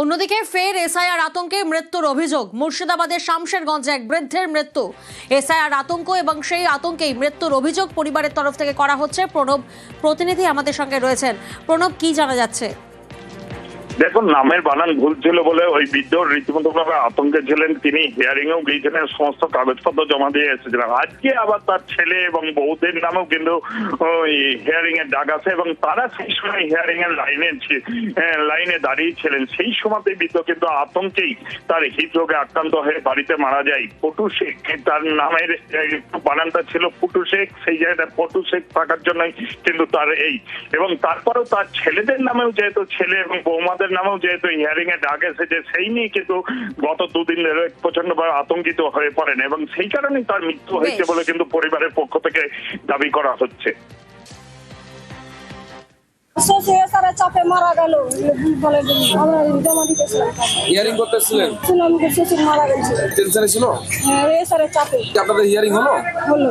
অন্যদিকে ফের এসআইআর আতঙ্কে মৃত্যুর অভিযোগ। মুর্শিদাবাদের শামশেরগঞ্জে এক বৃদ্ধের মৃত্যু। এসআইআর আতঙ্ক এবং সেই আতঙ্কেই মৃত্যুর অভিযোগ পরিবারের তরফ থেকে করা হচ্ছে। প্রণব প্রতিনিধি আমাদের সঙ্গে রয়েছেন। প্রণব, কি জানা যাচ্ছে? দেখুন, নামের বানান ভুল ছিল বলে ওই বৃদ্ধ রীতিমতো ভাবে আতঙ্কে ছিলেন তিনি। হিয়ারিং এও গিয়েছিলেন, সমস্ত কাগজপত্র জমা দিয়ে এসেছিলেন। আজকে আবার তার ছেলে এবং বউদের নামেও কিন্তু হিয়ারিং এর ডাক আছে এবং তারা সেই সময় হিয়ারিং এর লাইনে লাইনে দাঁড়িয়ে ছিলেন। সেই সময়তে বৃদ্ধ কিন্তু আতঙ্কেই তার হৃদরোগে আক্রান্ত হয়ে বাড়িতে মারা যায়। পটু শেখ তার নামের বানানটা ছিল পুটু শেখ। সেই জায়গাটা পটু শেখ থাকার জন্যই কিন্তু তার এই। এবং তারপরেও তার ছেলেদের নামেও যেহেতু ছেলে এবং বৌমাদের নামেও যেহেতু হিয়ারিং এ ডাক এসেছে সেই নিয়ে কিন্তু গত দুদিন প্রচণ্ড ভাবে আতঙ্কিত হয়ে পড়েন এবং সেই কারণেই তার মৃত্যু হয়েছে বলে কিন্তু পরিবারের পক্ষ থেকে দাবি করা হচ্ছে। চাপে মারা গেল। বলে আমরা জমা দিতেছিলাম হিয়ারিং করতেছিলেন? শুনলাম শ্বশুর মারা গেছে। টেনশনে ছিল? হ্যাঁ চাপে। আপনাদের হিয়ারিং হলো? হলো।